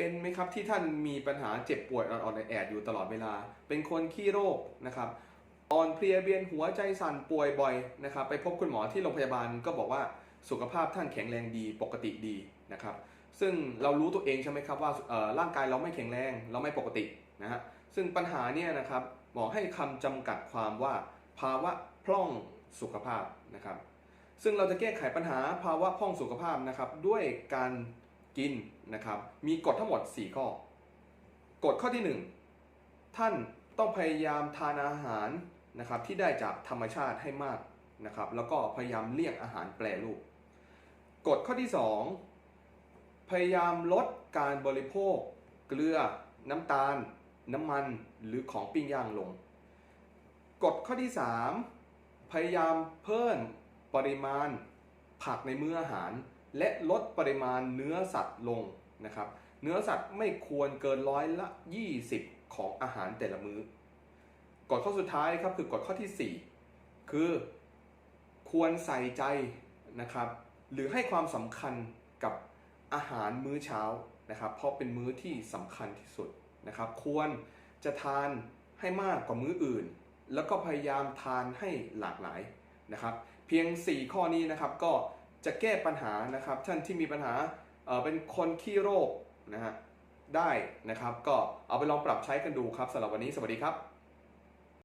เป็นไหมครับที่ท่านมีปัญหาเจ็บป่วยอ่อนๆแอดอยู่ตลอดเวลา เป็นคนขี้โรคนะครับอ่อนเพลียเวียนหัวใจสั่นป่วยบ่อยนะครับ ไปพบคุณหมอที่โรงพยาบาลก็บอกว่าสุขภาพท่านแข็งแรงดีปกติดีนะครับ ซึ่งเรารู้ตัวเองใช่ไหมครับว่าร่างกายเราไม่แข็งแรงเราไม่ปกตินะฮะซึ่งปัญหาเนี่ยนะครับหมอให้คำจำกัดความว่าภาวะพร่องสุขภาพนะครับ ซึ่งเราจะแก้ไขปัญหาภาวะพร่องสุขภาพนะครับ ด้วยการ กินนะครับ มีกฎทั้งหมด 4 ข้อกฎข้อที่ 1 ท่านต้องพยายามทานอาหารนะครับที่ได้จากธรรมชาติให้มากนะครับ แล้วก็พยายามเลี่ยงอาหารแปรรูปกฎข้อที่ 2 พยายามลดการบริโภค เกลือ น้ำตาล น้ำมันหรือของปิ้งย่างลงกฎข้อที่ 3 พยายามเพิ่มปริมาณผักในมื้ออาหาร และลดปริมาณเนื้อสัตว์ลงนะครับ เนื้อสัตว์ไม่ควรเกินร้อยละ 20 ของอาหารแต่ละมื้อกฎข้อสุดท้ายครับคือกฎข้อทีสี่ 4 คือควรใส่ใจนะครับ หรือให้ความสำคัญกับอาหารมื้อเช้านะครับ เพราะเป็นมื้อที่สำคัญที่สุดนะครับ ควรจะทานให้มากกว่ามื้ออื่น แล้วก็พยายามทานให้หลากหลายนะครับ เพียง 4 ข้อนี้นะครับก็ จะแก้ปัญหานะครับ ท่านที่มีปัญหาเเป็นคนขี้โรคนะฮะได้นะครับ ก็เอาไปลองปรับใช้กันดูครับสำหรับวันนี้สวัสดีครับ